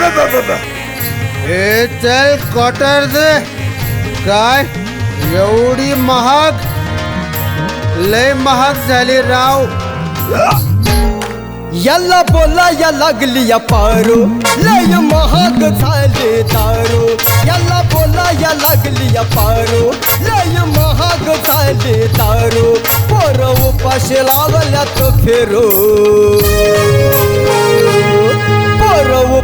हे चल क्वार्टर दे काय? एवढी महाग? लय महाग झाली राव. याला बोला या लागली या पारो. लय महाग झाले दारू. याला बोला या लागली या पारो. लय महाग झाले दारू. पोर उपाशी लागल्यात फेरो.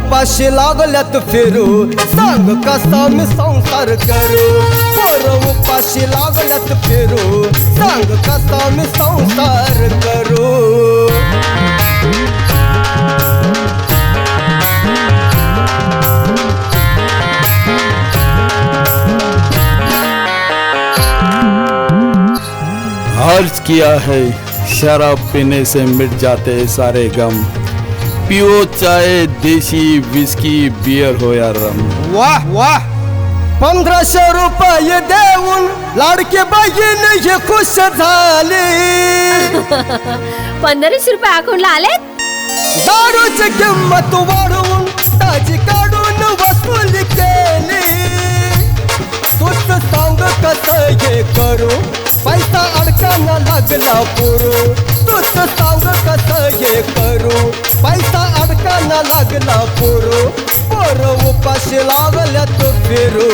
उपाशी लागल्यात फेरो, सांग कसा मी संसार करू। पोर उपाशी लागल्यात फेरो, सांग कसा मी संसार करू। अर्ज़ किया है, शराब पीने से मिट जाते सारे गम। पियो चाहे देशी विस्की बियर हो या रम. वाह वाह. पंधराशे रुपये देऊन लाडके बहीण हे खुश झाली. पंधराशे रुपये अकाउंटला आलेत? दारूची किंमत वाढवून ताजी काढून वसूल केली. तूच सांग कसं हे करू? पैसा अडकाना लागला पुरू. तूच सांग कसं हे करू? पैसा अडकाना लागला पुरू. पोर उपाशी लागल्यात फिरू.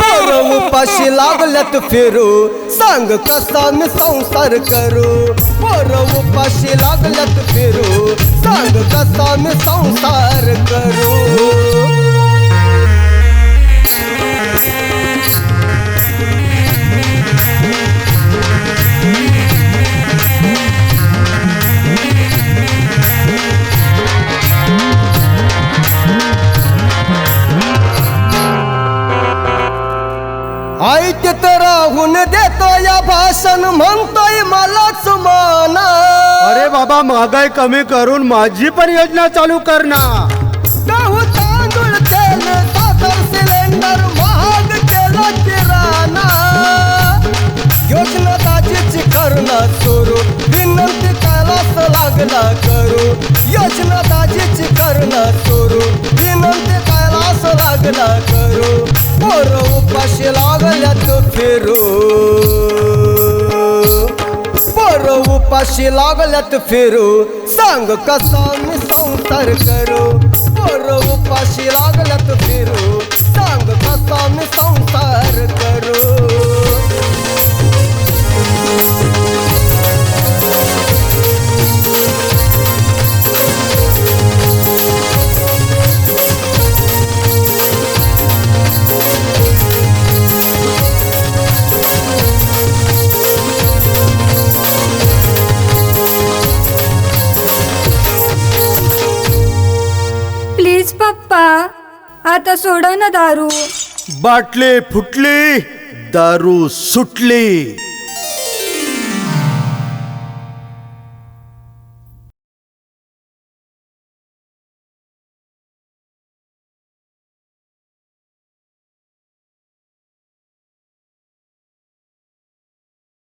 पोर उपाशी लागल्यात फिरू. सांग कसा मी संसार करू? पोर उपाशी लागल्यात फिरू. सांग कसा मी संसार करू? ऐकत राहून देतो या भाषण म्हणतोय मलाच माना. अरे बाबा महागाई कमी करून माझी पण योजना चालू कर ना. गहू तांदूळ तेल साखर सिलेंडर महाग केला किराणा योजना ताजीची करणं सुरू. विनंती कैलास लागला करू. योजना ताजीची करणं सुरू. विनंती लागला करू. पोर उपाशी लागल्यात फिरू. पोर उपाशी लागल्यात फिरू. सांग कसा मी संसार करू. पोर उपाशी लागल्यात फिरू. सांग पप्पा आता सोडा ना दारू. बाटले फुटली दारू सुटली.